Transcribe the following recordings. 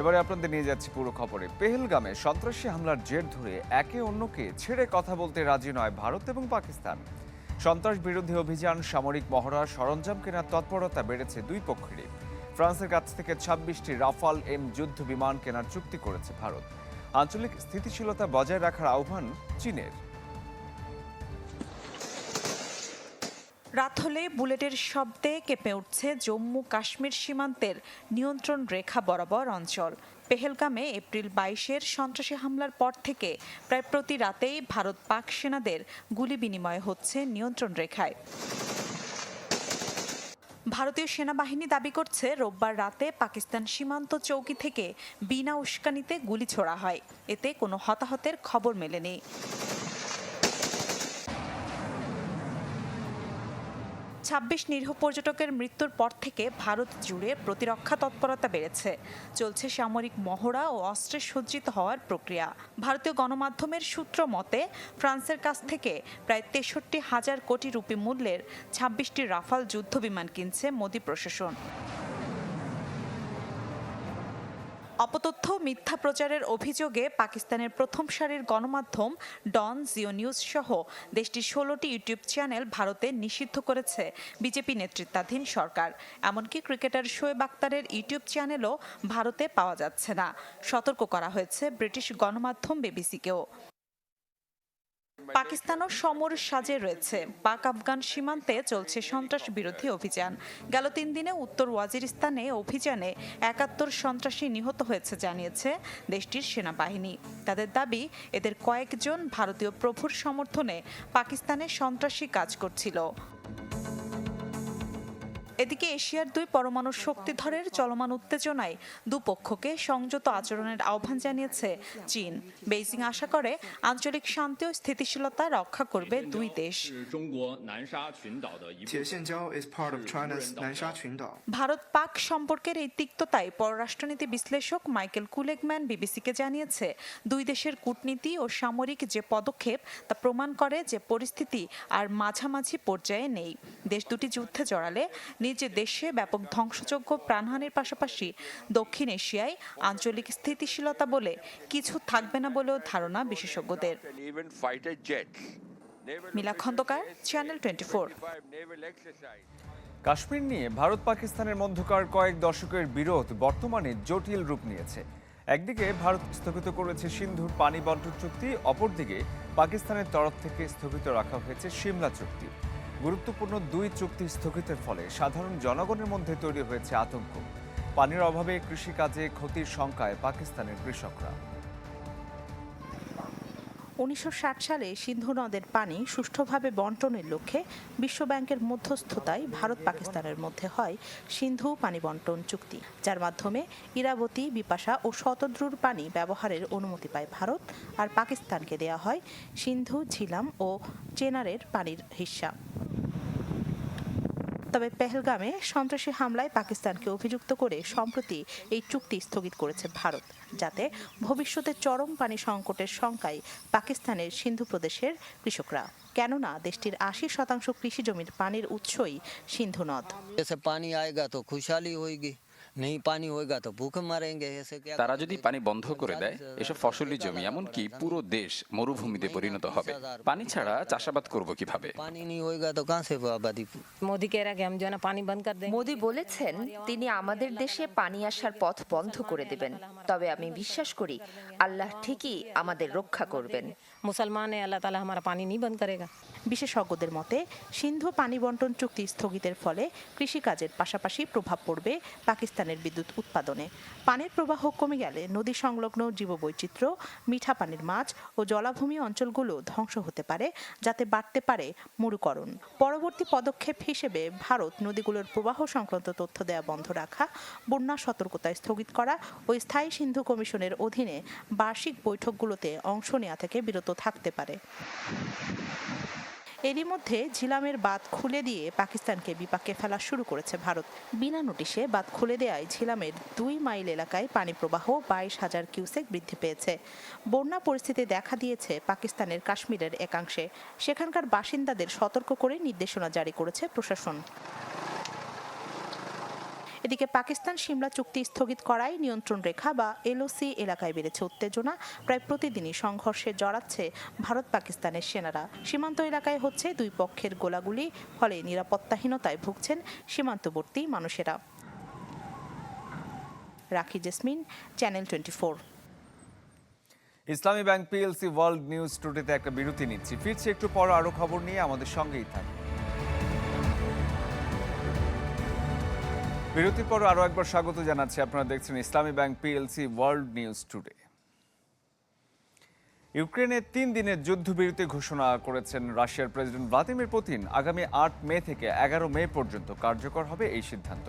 এবারে আপনাদের নিয়ে যাচ্ছি পুরো খবরে। পেহেলগামে সন্ত্রাসী হামলার জের ধরে একে অন্যকে ছেড়ে কথা বলতে রাজি নয় ভারত এবং পাকিস্তান। সন্ত্রাস বিরোধী অভিযান, সামরিক মহড়া, সরঞ্জাম কেনার তৎপরতা বেড়েছে দুই পক্ষেরই। ফ্রান্সের কাছ থেকে ছাব্বিশটি রাফাল এম যুদ্ধ বিমান কেনার চুক্তি করেছে ভারত। আঞ্চলিক স্থিতিশীলতা বজায় রাখার আহ্বান চীনের। রাত হলে বুলেটের শব্দে কেঁপে উঠছে জম্মু কাশ্মীর সীমান্তের নিয়ন্ত্রণ রেখা বরাবর অঞ্চল। পেহেলগামে এপ্রিল বাইশের সন্ত্রাসী হামলার পর থেকে প্রায় প্রতি রাতেই ভারত পাক সেনাদের গুলি বিনিময় হচ্ছে নিয়ন্ত্রণ রেখায়। ভারতীয় সেনাবাহিনী দাবি করছে, রোববার রাতে পাকিস্তান সীমান্ত চৌকি থেকে বিনা উস্কানিতে গুলি ছোড়া হয়। এতে কোনো হতাহতের খবর মেলেনি। ছাব্বিশ নিরীহ পর্যটকের মৃত্যুর পর থেকে ভারত জুড়ে প্রতিরক্ষা তৎপরতা বেড়েছে। চলছে সামরিক মহড়া ও অস্ত্রে সজ্জিত হওয়ার প্রক্রিয়া। ভারতীয় গণমাধ্যমের সূত্র মতে, ফ্রান্সের কাছ থেকে প্রায় তেষট্টি হাজার কোটি রুপি মূল্যের ছাব্বিশটি রাফাল যুদ্ধ বিমান কিনছে মোদী প্রশাসন। অপতথ্য মিথ্যা প্রচারের অভিযোগে পাকিস্তানের প্রথম সারির গণমাধ্যম ডন জিও নিউজ সহ দেশটির ষোলোটি ইউটিউব চ্যানেল ভারতে নিষিদ্ধ করেছে বিজেপি নেতৃত্বাধীন সরকার। এমনকি ক্রিকেটার শোয়েব আক্তারের ইউটিউব চ্যানেলও ভারতে পাওয়া যাচ্ছে না। সতর্ক করা হয়েছে ব্রিটিশ গণমাধ্যম বিবিসিকেও। পাকিস্তানও সমর সাজে রয়েছে। পাক আফগান সীমান্তে চলছে সন্ত্রাস বিরোধী অভিযান। গেল তিন দিনে উত্তর ওয়াজিরিস্তানে অভিযানে একাত্তর সন্ত্রাসী নিহত হয়েছে জানিয়েছে দেশটির সেনাবাহিনী। তাদের দাবি, এদের কয়েকজন ভারতীয় প্রভুর সমর্থনে পাকিস্তানে সন্ত্রাসী কাজ করছিল। এদিকে এশিয়ার দুই পরমাণু শক্তিধরের চলমান উত্তেজনায় দুপক্ষকে সংযত আচরণের আহ্বান জানিয়েছে চীন। বেইজিং আশা করে আঞ্চলিক শান্তি ও স্থিতিশীলতা রক্ষা করবে দুই দেশ। ভারত পাক সম্পর্কের এই তিক্ততায় পররাষ্ট্রনীতি বিশ্লেষক মাইকেল কুলেগম্যান বিবিসিকে জানিয়েছে দুই দেশের কূটনীতি ও সামরিক যে পদক্ষেপ তা প্রমাণ করে যে পরিস্থিতি আর মাঝামাঝি পর্যায়ে নেই। দেশ দুটি যুদ্ধে জড়ালে নিজ দেশে ব্যাপক ধ্বংসযোগ্য প্রাণহানির পাশাপাশি দক্ষিণ এশিয়ায় আঞ্চলিক স্থিতিশীলতা বলে কিছু থাকবে না বলেও ধারণা বিশেষজ্ঞদের. মিলা খন্দকার চ্যানেল টোয়েন্টি কাশ্মীর নিয়ে ভারত পাকিস্তানের মধ্যকার কয়েক দশকের বিরোধ বর্তমানে জটিল রূপ নিয়েছে। একদিকে ভারত স্থগিত করেছে সিন্ধুর পানি বন্টন চুক্তি, অপরদিকে পাকিস্তানের তরফ থেকে স্থগিত রাখা হয়েছে সিমলা চুক্তি। গুরুত্বপূর্ণ দুই চুক্তি স্থগিতের ফলে সাধারণ জনগণের মধ্যে তৈরি হয়েছে আতঙ্ক। পানির অভাবে কৃষিকাজে ক্ষতির শঙ্কায় পাকিস্তানের কৃষকরা। উনিশশো ষাট সালে সিন্ধু নদের পানি সুষ্ঠুভাবে বন্টনের লক্ষ্যে বিশ্বব্যাংকের মধ্যস্থতায় ভারত পাকিস্তানের মধ্যে হয় সিন্ধু পানি বন্টন চুক্তি, যার মাধ্যমে ইরাবতী, বিপাশা ও শতদ্রুর পানি ব্যবহারের অনুমতি পায় ভারত আর পাকিস্তানকে দেয়া হয় সিন্ধু, ঝিলাম ও চেনারের পানির হিস্সা তবে পেহেলগামে সন্ত্রাসী হামলায় পাকিস্তানকে অভিযুক্ত করে সম্প্রতি এই চুক্তি স্থগিত করেছে ভারত, যাতে ভবিষ্যতে চরম পানি সংকটের শঙ্কায় পাকিস্তানের সিন্ধু প্রদেশের কৃষকরা। কেননা, দেশটির আশি শতাংশ কৃষি জমির পানির উৎসই সিন্ধু নদ। পানি আয়গা তো খুশহালি হয়েগি তারা যদি পানি বন্ধ করে দেয় এসব ফসলি জমি এমনকি পুরো দেশ মরুভূমিতে পরিণত হবে। পানি ছাড়া চাষাবাদ করব কীভাবে? মোদী বলেছেন তিনি আমাদের দেশে পানি আসার পথ বন্ধ করে দেবেন। তবে আমি বিশ্বাস করি আল্লাহ ঠিকই আমাদের রক্ষা করবেন। মুসলমানে আল্লাহ তালা আমার পানি নি বন্ধ করে বিশেষজ্ঞদের মতে সিন্ধু পানি বন্টন চুক্তি স্থগিতের ফলে কৃষিকাজের পাশাপাশি প্রভাব পড়বে পাকিস্তান পাকিস্তানের বিদ্যুৎ উৎপাদনে। পানির প্রবাহ কমে গেলে নদী সংলগ্ন জীববৈচিত্র্য, মিঠা পানির মাছ ও জলাভূমি অঞ্চলগুলো ধ্বংস হতে পারে, যাতে বাড়তে পারে মরুকরণ। পরবর্তী পদক্ষেপ হিসেবে ভারত নদীগুলোর প্রবাহ সংক্রান্ত তথ্য দেওয়া বন্ধ রাখা, বন্যা সতর্কতায় স্থগিত করা ও স্থায়ী সিন্ধু কমিশনের অধীনে বার্ষিক বৈঠকগুলোতে অংশ নেওয়া থেকে বিরত থাকতে পারে। এরই মধ্যে ঝিলামের বাদ খুলে দিয়ে পাকিস্তানকে বিপাকে ফেলা শুরু করেছে ভারত। বিনা নোটিশে বাদ খুলে দেওয়ায় ঝিলামের দুই মাইল এলাকায় পানি প্রবাহ বাইশ হাজার কিউসেক বৃদ্ধি পেয়েছে। বন্যা পরিস্থিতি দেখা দিয়েছে পাকিস্তানের কাশ্মীরের একাংশে। সেখানকার বাসিন্দাদের সতর্ক করে নির্দেশনা জারি করেছে প্রশাসন। এদিকে পাকিস্তান সিমলা চুক্তি স্থগিত করায় নিয়ন্ত্রণ রেখা বা এলওসি এলাকায় বেড়েছে উত্তেজনা। প্রায় প্রতিদিনই সংঘর্ষে জড়াচ্ছে ভারত পাকিস্তানের সেনারা। সীমান্ত এলাকায় হচ্ছে দুই পক্ষের গোলাগুলি, ফলে নিরাপত্তাহীনতায় ভুগছেন সীমান্তবর্তী মানুষেরা। Rakhi Jesmin, channel twenty Islami Bank PLC World News টুডেতে একটা বিরতি নিচ্ছি। ফিরছি একটু পর আরও খবর নিয়ে আমাদের সঙ্গেই থাকুন। বিরতির পর আরও একবার স্বাগত জানাচ্ছি। আপনারা দেখছেন Islami Bank PLC World News Today. ইউক্রেনে তিন দিনের যুদ্ধবিরতি ঘোষণা করেছেন রাশিয়ার প্রেসিডেন্ট ভ্লাদিমির পুতিন। আগামী আট মে থেকে এগারো মে পর্যন্ত কার্যকর হবে এই সিদ্ধান্ত।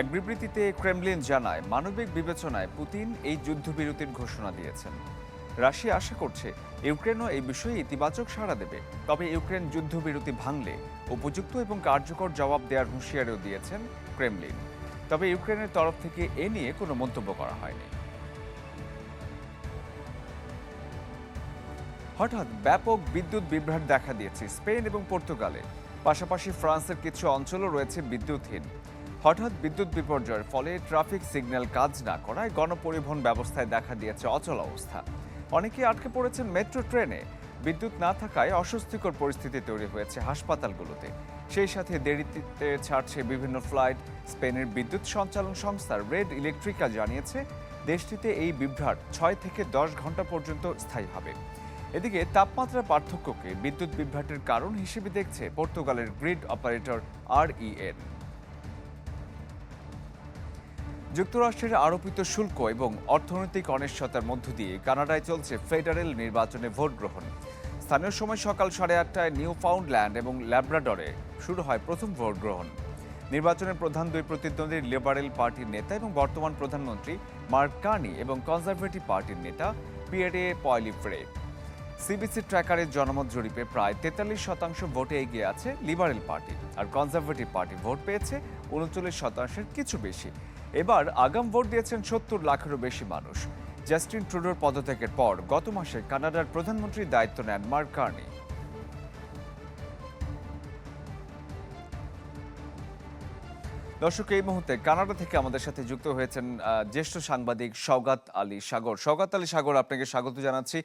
এক বিবৃতিতে ক্রেমলিন জানায়, মানবিক বিবেচনায় পুতিন এই যুদ্ধবিরতির ঘোষণা দিয়েছেন। রাশিয়া আশা করছে ইউক্রেনও এই বিষয়ে ইতিবাচক সাড়া দেবে। তবে ইউক্রেন যুদ্ধবিরতি ভাঙলে উপযুক্ত এবং কার্যকর জবাব দেওয়ার হুঁশিয়ারিও দিয়েছেন ক্রেমলিন। তবে ইউক্রেনের তরফ থেকে এ নিয়ে কোনো মন্তব্য করা হয়নি। হঠাৎ ব্যাপক বিদ্যুৎ বিভ্রাট দেখা দিয়েছে স্পেন এবং পর্তুগালে। পাশাপাশি ফ্রান্সের কিছু অঞ্চলও রয়েছে বিদ্যুৎহীন। হঠাৎ বিদ্যুৎ বিপর্যয়ের ফলে ট্রাফিক সিগন্যাল কাজ না করায় গণপরিবহন ব্যবস্থায় দেখা দিয়েছে অচল অবস্থা। অনেকে আটকে পড়েছেন মেট্রো ট্রেনে। বিদ্যুৎ না থাকায় অস্বস্তিকর পরিস্থিতি তৈরি হয়েছে হাসপাতালগুলোতে। সেই সাথে দেরিতে ছাড়ছে বিভিন্ন ফ্লাইট। স্পেনের বিদ্যুৎ সঞ্চালন সংস্থা রেড ইলেকট্রিকা জানিয়েছে, দেশটিতে এই বিভ্রাট ছয় থেকে দশ ঘণ্টা পর্যন্ত স্থায়ী হবে। এদিকে তাপমাত্রার পার্থক্যকে বিদ্যুৎ বিভ্রাটের কারণ হিসেবে দেখছে পর্তুগালের গ্রিড অপারেটর আর আরইএন। যুক্তরাষ্ট্রের আরোপিত শুল্ক এবং অর্থনৈতিক অনিশ্চয়তার মধ্য দিয়ে কানাডায় চলছে ফেডারেল নির্বাচনে ভোট গ্রহণ। স্থানীয় সময় সকাল সাড়ে আটটায় নিউ ফাউন্ডল্যান্ড এবং ল্যাব্রাডরে শুরু হয় প্রথম ভোট গ্রহণ। নির্বাচনের প্রধান দুই প্রতিদ্বন্দ্বী লিবারেল পার্টির নেতা এবং বর্তমান প্রধানমন্ত্রী মার্ক কার্নি এবং কনজারভেটিভ পার্টির নেতা পিয়ারে পয়লিফ্রে। সিবিসি ট্র্যাকারের জনমত জরিপে প্রায় তেতাল্লিশ শতাংশ ভোটে এগিয়ে আছে লিবারেল পার্টি, আর কনজারভেটিভ পার্টি ভোট পেয়েছে উনচল্লিশ শতাংশের কিছু বেশি। এবার আগাম ভোট দিয়েছেন সত্তর লাখেরও বেশি মানুষ। জাস্টিন ট্রুডোর পদত্যাগের পর গত মাসে কানাডার প্রধানমন্ত্রীর দায়িত্ব নেন মার্ক কার্নি। দর্শক, এই মুহূর্তে কানাডা থেকে আমাদের সাথে যুক্ত হয়েছেন জ্যেষ্ঠ সাংবাদিক সৌগাত আলী সাগর। সৌগাত আলী সাগর, আপনাকে স্বাগত জানাচ্ছি।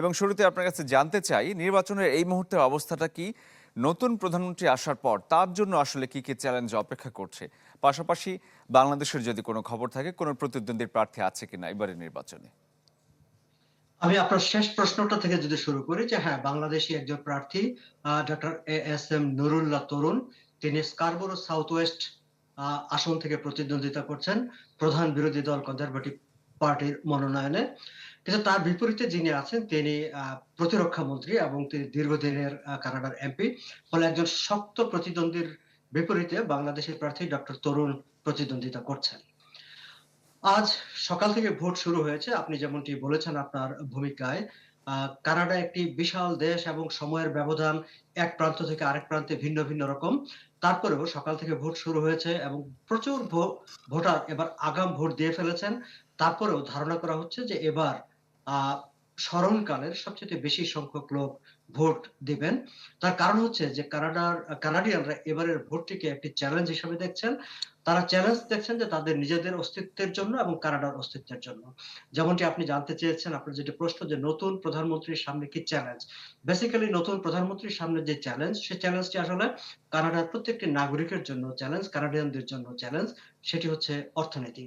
এবং শুরুতে আপনার কাছে জানতে চাই, নির্বাচনের এই মুহূর্তের অবস্থাটা কি? নতুন প্রধানমন্ত্রী আসার পর তার জন্য আসলে কি কি চ্যালেঞ্জ অপেক্ষা করছে? পাশাপাশি বাংলাদেশের যদি কোনো খবর থাকে, কোনো প্রতিদ্বন্দ্বীর প্রার্থী আছে কিনা এবারের নির্বাচনে? আমি আপনার শেষ প্রশ্নটা থেকে যদি শুরু করি যে হ্যাঁ বাংলাদেশি একজন প্রার্থী doctor A S M Nurullah Tarun, তিনি স্কারবোরো সাউথ ওয়েস্ট আসন থেকে প্রতিদ্বন্দ্বিতা করছেন, প্রধান বিরোধী দল কনজারভেটিভ পার্টির মনোনয়নে। কিন্তু তার বিপরীতে যিনি আছেন, তিনি প্রতিরক্ষা মন্ত্রী এবং তিনি দীর্ঘদিনের কানাডার এমপি। ফলে একজন শক্ত প্রতিদ্বন্দ্বীর বিপরীতে বাংলাদেশের প্রার্থী ডক্টর তরুণ প্রতিদ্বন্দ্বিতা করছেন। আজ সকাল থেকে ভোট শুরু হয়েছে। আপনি যেমনটি বলেছেন আপনার ভূমিকায় কানাডা একটি বিশাল দেশ এবং সময়ের ব্যবধান এক প্রান্ত থেকে আরেক প্রান্তে ভিন্ন ভিন্ন রকম। তারপরেও সকাল থেকে ভোট শুরু হয়েছে এবং প্রচুর ভোটার এবার আগাম ভোট দিয়ে ফেলেছেন। তারপরেও ধারণা করা হচ্ছে যে এবার, আহ, স্মরণকালের সবচেয়ে বেশি সংখ্যক লোক ভোট দিবেন। তার কারণ হচ্ছে যে কানাডার, কানাডিয়ানরা এবারের ভোটটিকে একটি চ্যালেঞ্জ হিসেবে দেখছেন। তারা চ্যালেঞ্জ দেখছেন যে তাদের নিজেদের অস্তিত্বের জন্য এবং কানাডার অস্তিত্বের জন্য। যেমনটি আপনি জানতে চেয়েছেন, আপনার যেটি প্রশ্ন যে নতুন প্রধানমন্ত্রীর সামনে কি চ্যালেঞ্জ বেসিক্যালি নতুন প্রধানমন্ত্রীর সামনে যে চ্যালেঞ্জ সেই চ্যালেঞ্জটি আসলে কানাডার প্রত্যেকটি নাগরিকের জন্য চ্যালেঞ্জ কানাডিয়ানদের জন্য চ্যালেঞ্জ সেটি হচ্ছে অর্থনীতি।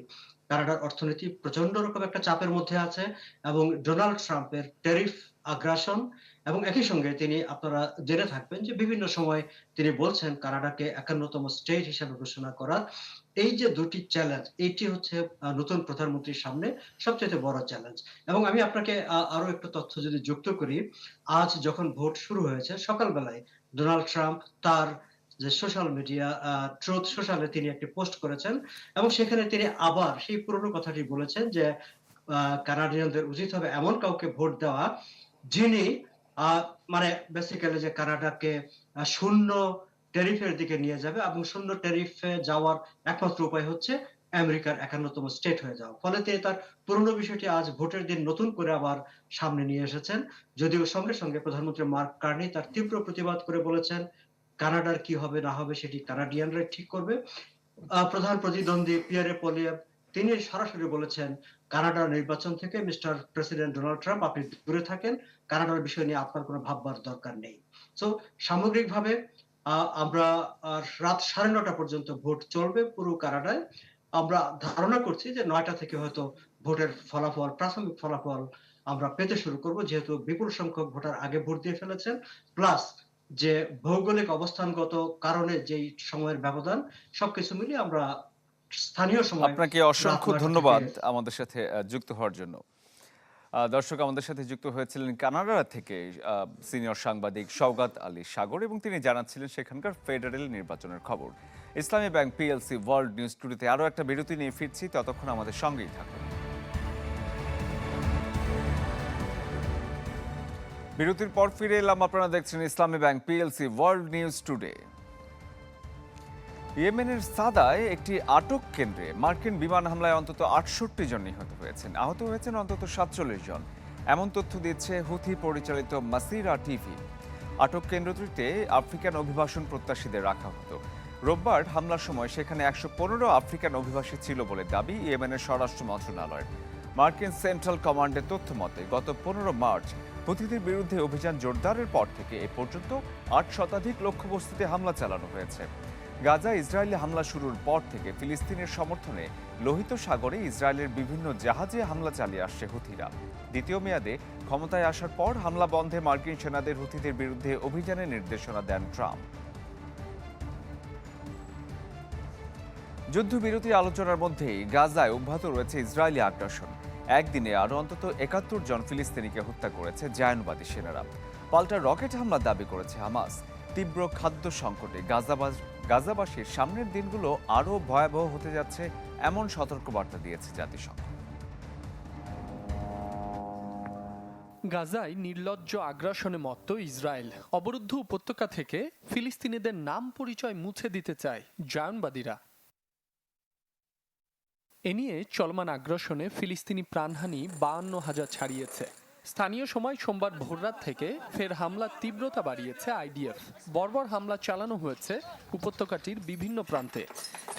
কানাডার অর্থনীতি প্রচণ্ড রকম একটা চাপের মধ্যে আছে এবং ডোনাল্ড ট্রাম্পের ট্যারিফ আগ্রাসন এবং একই সঙ্গে তিনি আপনারা জেনে থাকবেন যে বিভিন্ন সময় তিনি বলছেন কানাডাকে একান্নতম স্টেট হিসেবে ঘোষণা করা। এই যে দুটি চ্যালেঞ্জ এইটি হচ্ছে নতুন প্রধানমন্ত্রীর সামনে সবচেয়ে বড় চ্যালেঞ্জ এবং আমি আপনাকে আরও একটু তথ্য যদি যুক্ত করি, আজ যখন ভোট শুরু হয়েছে, সকালবেলায় ডোনাল্ড ট্রাম্প তার যে সোশ্যাল মিডিয়া ট্রুথ সোশ্যালে তিনি একটি পোস্ট করেছেন এবং সেখানে তিনি আবার সেই পুরনো কথাটি বলেছেন যে কানাডিয়ানদের উচিত হবে এমন কাউকে ভোট দেওয়া যিনি মানে বেসিক্যালি যে কানাডাকে শূন্য ট্যারিফের দিকে নিয়ে যাবে এবং শূন্য ট্যারিফে যাওয়ার একমাত্র উপায় হচ্ছে আমেরিকার একান্নতম স্টেট হয়ে যাওয়া। ফলে তিনি তার পুরনো বিষয়টি আজ ভোটের দিন নতুন করে আবার সামনে নিয়ে এসেছেন। যদিও সঙ্গে সঙ্গে প্রধানমন্ত্রী মার্ক কার্নি তার তীব্র প্রতিবাদ করে বলেছেন, কানাডার কি হবে না হবে সেটি কানাডিয়ানরা ঠিক করবে। প্রধান প্রতিদ্বন্দ্বী পিয়ারে পোলিয়েভ তিনি সরাসরি বলেছেন, কানাডার নির্বাচন থেকে মিস্টার প্রেসিডেন্ট ডোনাল্ড ট্রাম্প আপনি দূরে থাকেন, কানাডার বিষয় নিয়ে আপনার কোনো ভাববার দরকার নেই। তো সামগ্রিকভাবে আমরা রাত সাড়ে নটা পর্যন্ত ভোট চলবে পুরো কানাডায়। আমরা ধারণা করছি যে নয়টা থেকে হয়তো ভোটের ফলাফল, প্রাথমিক ফলাফল আমরা পেতে শুরু করব, যেহেতু বিপুল সংখ্যক ভোটার আগে ভোট দিয়ে ফেলেছেন। প্লাস যে ভৌগোলিক অবস্থানগত কারণে যেই সময়ের ব্যবধান, সবকিছু মিলিয়ে আমরা স্থানীয় সময় আপনাকে অসংখ্য ধন্যবাদ আমাদের সাথে যুক্ত হওয়ার জন্য। দর্শক আমাদের সাথে যুক্ত হয়েছিলেন কানাডা থেকে সিনিয়র সাংবাদিক সৌগাত আলী সাগর এবং তিনি জানাচ্ছিলেন সেখানকার ফেডারেল নির্বাচনের খবর। Islami Bank PLC World News টুডেতে আরও একটা বিরতি নিয়ে ফিরছি ততক্ষণ আমাদের সঙ্গেই থাকুন। বিরতির পর ফিরে এলাম আপনারা দেখছেন Islami Bank PLC World News Today ইয়েমেনের সাদায় একটি আটক কেন্দ্রে মার্কিন বিমান হামলায় অন্তত আটষট্টি জন নিহত হয়েছেন। আহত হয়েছেন অন্তত সাতচল্লিশ জন। এমন তথ্য দিচ্ছে হুথি পরিচালিত মাসিরা টিভি। আটক কেন্দ্রটিতে আফ্রিকান অভিবাসন প্রত্যাশীদের রাখা হতো। রোববার হামলার সময় সেখানে একশো পনেরো আফ্রিকান অভিবাসী ছিল বলে দাবি ইয়েমেনের স্বরাষ্ট্র মন্ত্রণালয়ের মার্কিন সেন্ট্রাল কমান্ডের তথ্য মতে, গত পনেরো মার্চ হুথিদের বিরুদ্ধে অভিযান জোরদারের পর থেকে এ পর্যন্ত আট শতাধিক লক্ষ্যবস্তুতে হামলা চালানো হয়েছে। গাজা ইসরায়েলে হামলা শুরুর পর থেকে ফিলিস্তিনের সমর্থনে লোহিত সাগরে ইসরায়েলের বিভিন্ন জাহাজে হামলা চালিয়ে আসছে হুথিরা। দ্বিতীয় মেয়াদে ক্ষমতায় আসার পর হামলা বন্ধে মার্কিন সেনাদের হুথিদের বিরুদ্ধে অভিযানের নির্দেশনা দেন ট্রাম্প। যুদ্ধবিরতি আলোচনার মধ্যেই গাজায় অব্যাহত রয়েছে ইসরায়েলি আগ্রাসন। একদিনে আরও অন্তত একাত্তর জন ফিলিস্তিনিকে হত্যা করেছে জায়নবাদী সেনারা। পাল্টা রকেট হামলা দাবি করেছে হামাস। তীব্র খাদ্য সংকটে গাজাবাস গাজাবাসীর সামনের দিনগুলো আরও ভয়াবহ হতে যাচ্ছে, এমন সতর্কবার্তা দিয়েছে জাতিসংঘ। গাজায় নির্লজ্জ আগ্রাসনে মত্ত ইসরায়েল। অবরুদ্ধ উপত্যকা থেকে ফিলিস্তিনিদের নাম পরিচয় মুছে দিতে চায় জায়নবাদীরা। এ নিয়ে চলমান আগ্রাসনে ফিলিস্তিনি প্রাণহানি বাহান্ন হাজার ছাড়িয়েছে। স্থানীয় সময় সোমবার ভোররাত থেকে ফের হামলার তীব্রতা বাড়িয়েছে আইডিএফ। বর্বর হামলা চালানো হয়েছে উপত্যকাটির বিভিন্ন প্রান্তে।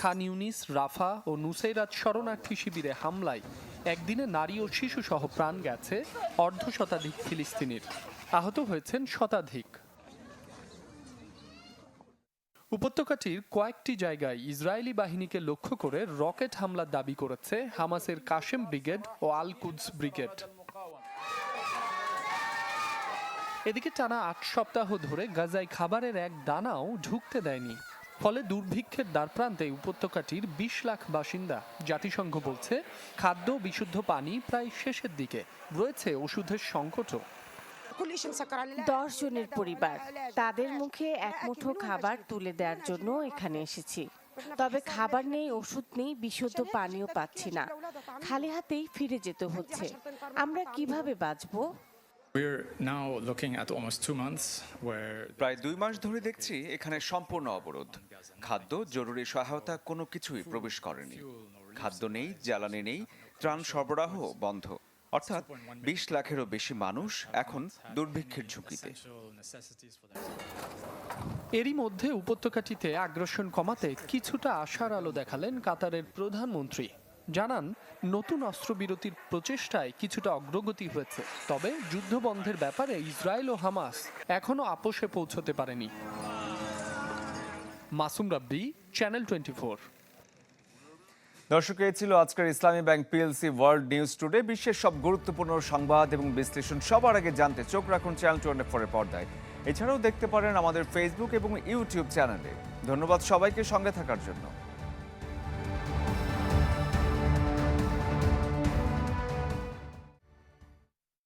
খান ইউনিস, রাফা ও নুসৈরাত শরণার্থী শিবিরে হামলায় একদিনে নারী ও শিশু সহ প্রাণ গেছে অর্ধ শতাধিক ফিলিস্তিনির। আহত হয়েছেন শতাধিক। উপত্যকাটির কয়েকটি জায়গায় ইসরায়েলি বাহিনীকে লক্ষ্য করে রকেট হামলার দাবি করেছে হামাসের কাশেম ব্রিগেড ও আল কুদস ব্রিগেড। এদিকে টানা আট সপ্তাহ ধরে গাজায় খাবারের এক দানাও ঢুকতে দেয়নি। ফলে দুর্ভিক্ষের দ্বারপ্রান্তে উপত্যকাটির বিশ লাখ বাসিন্দা। জাতিসংঘ বলছে, খাদ্য, বিশুদ্ধ পানি প্রায় শেষের দিকে। রয়েছে ওষুধের সংকটও। দশ জনের পরিবার। তাদের মুখে এক মুঠো খাবার তুলে দেওয়ার জন্য এখানে এসেছি। তবে খাবার নেই, ওষুধ নেই, বিশুদ্ধ পানিও পাচ্ছি না। খালি হাতেই ফিরে যেতে হচ্ছে। আমরা কীভাবে বাঁচবো? প্রায় দুই মাস ধরে দেখছি এখানে সম্পূর্ণ অবরোধ। খাদ্য জরুরি সহায়তা কোনো কিছুই প্রবেশ করেনি। খাদ্য নেই জ্বালানি নেই ত্রাণ সরবরাহ বন্ধ। অর্থাৎ বিশ লাখেরও বেশি মানুষ এখন দুর্ভিক্ষের ঝুঁকিতে। এরই মধ্যে উপত্যকাটিতে আগ্রাসন কমাতে কিছুটা আশার আলো দেখালেন কাতারের প্রধানমন্ত্রী। জানান, নতুন অস্ত্রবিরতির প্রচেষ্টায় কিছুটা অগ্রগতি হয়েছে, তবে যুদ্ধবন্ধের ব্যাপারে ইসরায়েল ও হামাস এখনও আপোষে পৌঁছতে পারেনি। Masum Rabbi channel twenty four দর্শক, এই ছিল আজকের Islami Bank PLC World News Today বিশ্বের সব গুরুত্বপূর্ণ সংবাদ এবং বিশ্লেষণ সবার আগে জানতে চোখ রাখুন চ্যানেল টোয়েন্টি ফোরের পর্দায়। এছাড়াও দেখতে পারেন আমাদের ফেসবুক এবং ইউটিউব চ্যানেলে। ধন্যবাদ সবাইকে সঙ্গে থাকার জন্য।